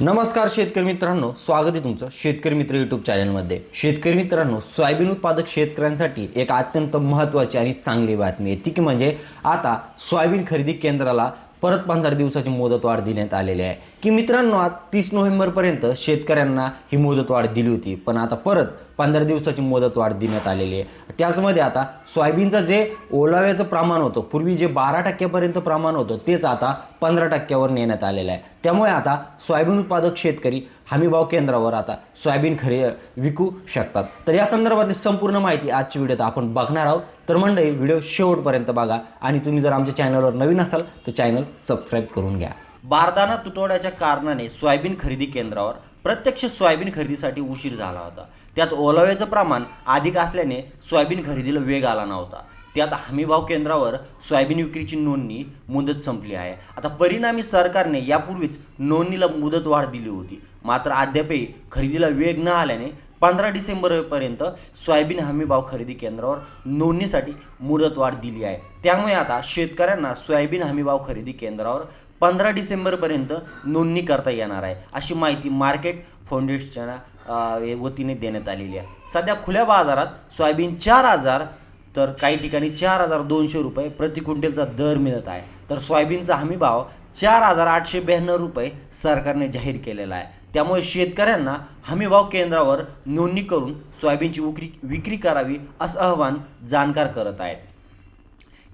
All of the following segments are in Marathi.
नमस्कार शेतकरी मित्रांनो स्वागत आहे तुमचं शेतकरी मित्र युट्यूब चॅनलमध्ये शेतकरी मित्रांनो सोयाबीन उत्पादक शेतकऱ्यांसाठी एक अत्यंत महत्त्वाची आणि चांगली बातमी आहे. ती की म्हणजे आता सोयाबीन खरेदी केंद्राला परत पंधरा दिवसाची मुदतवाढ देण्यात आलेली आहे. की मित्रांनो आज तीस नोव्हेंबरपर्यंत शेतकऱ्यांना ही मुदतवाढ दिली होती. पण आता परत पंधरा दिवसाची मुदतवाढ देण्यात आलेली आहे. त्याचमध्ये आता सोयाबीनचं जे ओलाव्याचं प्रमाण होतं पूर्वी जे बारा टक्क्यापर्यंत प्रमाण होतं तेच आता पंधरा टक्क्यावर नेण्यात आलेलं आहे. त्यामुळे आता सोयाबीन उत्पादक शेतकरी हमीभाव केंद्रावर आता सोयाबीन खरे विकू शकतात. तर या संदर्भातली संपूर्ण माहिती आजच्या व्हिडिओत आपण बघणार आहोत. तर मंडळी व्हिडिओ शेवटपर्यंत बघा. आणि तुम्ही जर आमच्या चॅनलवर नवीन असाल तर चॅनल सबस्क्राईब करून घ्या. बारदाना तुटवड्याच्या कारणाने सोयाबीन खरेदी केंद्रावर प्रत्यक्ष सोयाबीन खरेदीसाठी उशीर झाला होता. त्यात ओलाव्याचं प्रमाण अधिक असल्याने सोयाबीन खरेदीला वेग आला नव्हता. त्यात हमीभाव केंद्रावर सोयाबीन विक्रीची नोंदणी मुदत संपली आहे. आता परिणामी सरकारने यापूर्वीच नोंदणीला मुदतवाढ दिली होती. मात्र अद्यापही खरेदीला वेग न आल्याने पंधरा डिसेंबरपर्यंत सोयाबीन हमीभाव खरेदी केंद्रावर नोंदणीसाठी मुदतवाढ दिली आहे. त्यामुळे आता शेतकऱ्यांना सोयाबीन हमीभाव खरेदी केंद्रावर पंधरा डिसेंबरपर्यंत नोंदणी करता येणार आहे अशी माहिती मार्केट फाउंडेशनच्या वतीने देण्यात आलेली आहे. सध्या खुल्या बाजारात सोयाबीन चार हजार तर काही ठिकाणी चार हजार दोनशे रुपये प्रति क्विंटलचा दर मिळत आहे. तर सोयाबीनचा हमी भाव चार हजार आठशे ब्याण्णव रुपये सरकारने जाहीर केलेला आहे. त्यामुळे शेतकऱ्यांना हमीभाव केंद्रावर नोंदणी करून सोयाबीनची विक्री विक्री करावी असं आवाहन जाणकार करत आहेत.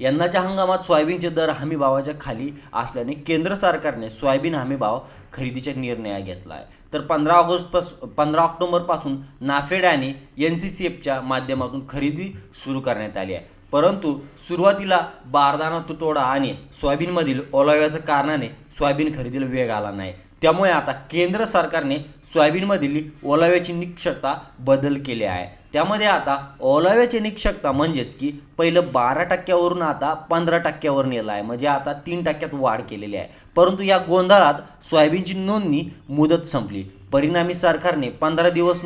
यंदाच्या हंगामात सोयाबीनचे दर हमीभावाच्या खाली असल्याने केंद्र सरकारने सोयाबीन हमीभाव खरेदीचा निर्णय घेतला आहे. तर पंधरा ऑगस्ट पास पंधरा ऑक्टोबरपासून नाफेड आणि एन सी सी एफच्या माध्यमातून खरेदी सुरू करण्यात आली आहे. परंतु सुरुवातीला बारदाना तुटवडा आणि सोयाबीनमधील ओलाव्याच्या कारणाने सोयाबीन खरेदीला वेग आला नाही. त्यामुळे आता केंद्र सरकारने सोयाबीनमधील ओलाव्याची निक्षकता बदल केली आहे. त्यामध्ये आता ओलाव्याची निक्षकता म्हणजेच की पहिलं बारा टक्क्यावरून आता पंधरा टक्क्यावर नेलं आहे. म्हणजे आता तीन टक्क्यात वाढ केलेली आहे. परंतु या गोंधळात सोयाबीनची नोंदणी मुदत संपली. परिणामी सरकारने पंधरा दिवस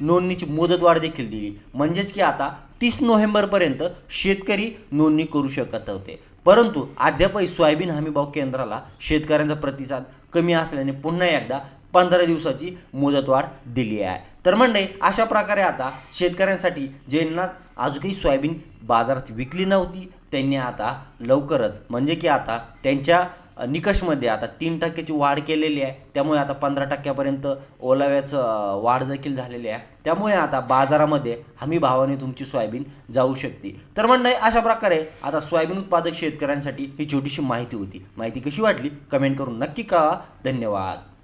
नोंदणीची मुदतवाढ देखील दिली. म्हणजेच की आता तीस नोव्हेंबरपर्यंत शेतकरी नोंदणी करू शकत होते. परंतु अद्यापही सोयाबीन हमीभाव केंद्राला शेतकऱ्यांचा प्रतिसाद कमी असल्याने पुन्हा एकदा पंधरा दिवसाची मुदतवाढ दिली आहे. तर म्हणजे अशा प्रकारे आता शेतकऱ्यांसाठी ज्यांना अजूनही सोयाबीन बाजारात विकली नव्हती त्यांनी आता लवकरच म्हणजे की आता त्यांच्या निकषमध्ये आता तीन टक्क्याची वाढ केलेली आहे. त्यामुळे आता पंधरा टक्क्यापर्यंत ओलाव्याचं वाढ देखील झालेली आहे. त्यामुळे आता बाजारामध्ये हमी भावाने तुमची सोयाबीन जाऊ शकते. तर म्हणणं आहे, अशा प्रकारे आता सोयाबीन उत्पादक शेतकऱ्यांसाठी ही छोटीशी माहिती होती. माहिती कशी वाटली? कमेंट करून नक्की कळवा. धन्यवाद.